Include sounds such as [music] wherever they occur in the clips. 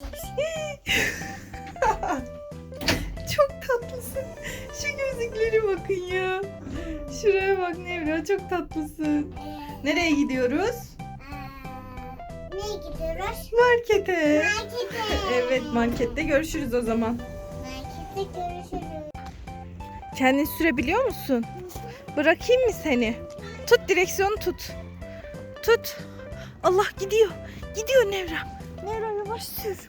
[laughs] çok tatlısın. Şu gözlüklere bakın ya. Şuraya bak Nevra çok tatlısın. Nereye gidiyoruz? Ne gidiyoruz? Markete. Markete. [laughs] Evet markette görüşürüz o zaman. Markette görüşürüz. Kendin sürebiliyor musun? Bırakayım mı seni? Tut direksiyonu tut. Tut. Allah gidiyor. Gidiyor Nevra. Nevra yavaş sür.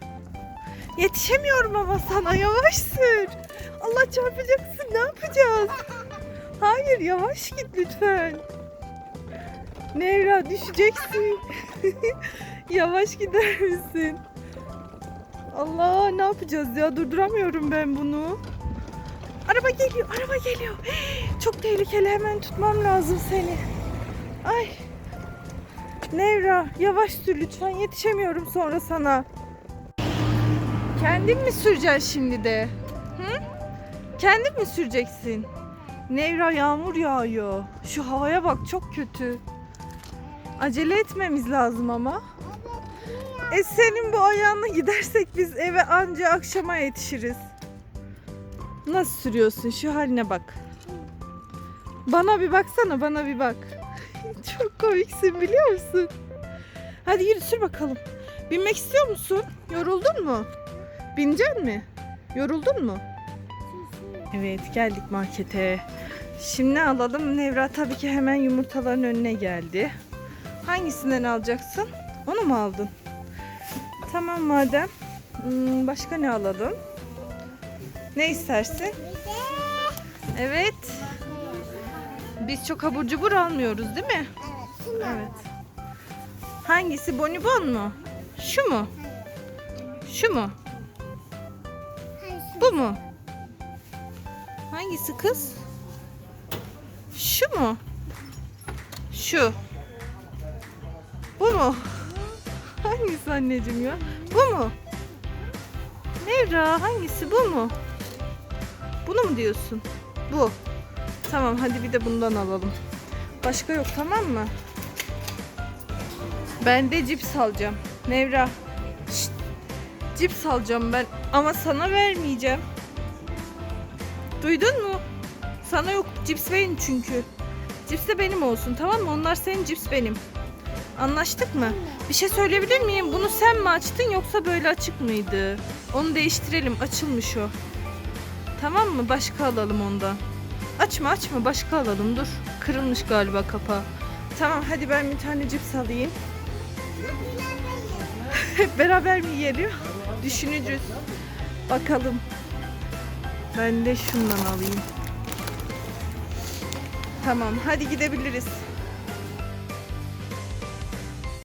Yetişemiyorum ama sana yavaş sür. Allah çarpacaksın ne yapacağız? Hayır yavaş git lütfen. Nevra düşeceksin. [laughs] yavaş gider misin? Allah ne yapacağız ya durduramıyorum ben bunu. Araba geliyor, araba geliyor. Çok tehlikeli, hemen tutmam lazım seni. Ay. Nevra, yavaş sür lütfen, yetişemiyorum sonra sana. Kendin mi süreceksin şimdi de? Hı? Kendin mi süreceksin? Nevra yağmur yağıyor. Şu havaya bak çok kötü. Acele etmemiz lazım ama. E senin bu ayağına gidersek biz eve anca akşama yetişiriz. Nasıl sürüyorsun? Şu haline bak. Bana bir baksana, bana bir bak. [laughs] Çok komiksin biliyor musun? Hadi yürü sür bakalım. Binmek istiyor musun? Yoruldun mu? Binecek mi? Yoruldun mu? Evet geldik markete. Şimdi ne alalım? Nevra tabii ki hemen yumurtaların önüne geldi. Hangisinden alacaksın? Onu mu aldın? Tamam madem. Hmm, başka ne alalım? Ne istersin? Evet. Biz çok abur cubur almıyoruz değil mi? Evet. Şunu Evet. Hangisi bonibon mu? Şu mu? Şu mu? Bu mu? Hangisi kız? Şu mu? Şu. Bu mu? [laughs] Hangisi anneciğim ya? Bu mu? Nevra hangisi bu mu? Bunu mu diyorsun? Bu. Tamam hadi bir de bundan alalım. Başka yok tamam mı? Ben de cips alacağım. Nevra. şşt, Cips alacağım ben ama sana vermeyeceğim. Duydun mu? Sana yok cips benim çünkü. Cips de benim olsun tamam mı? Onlar senin cips benim. Anlaştık mı? Bir şey söyleyebilir miyim? Bunu sen mi açtın yoksa böyle açık mıydı? Onu değiştirelim. Açılmış o. Tamam mı? Başka alalım ondan. Açma açma başka alalım dur. Kırılmış galiba kapağı. Tamam hadi ben bir tane cips alayım. Hep [laughs] beraber mi yiyelim? Düşüneceğiz. Bakalım. Ben de şundan alayım. Tamam hadi gidebiliriz.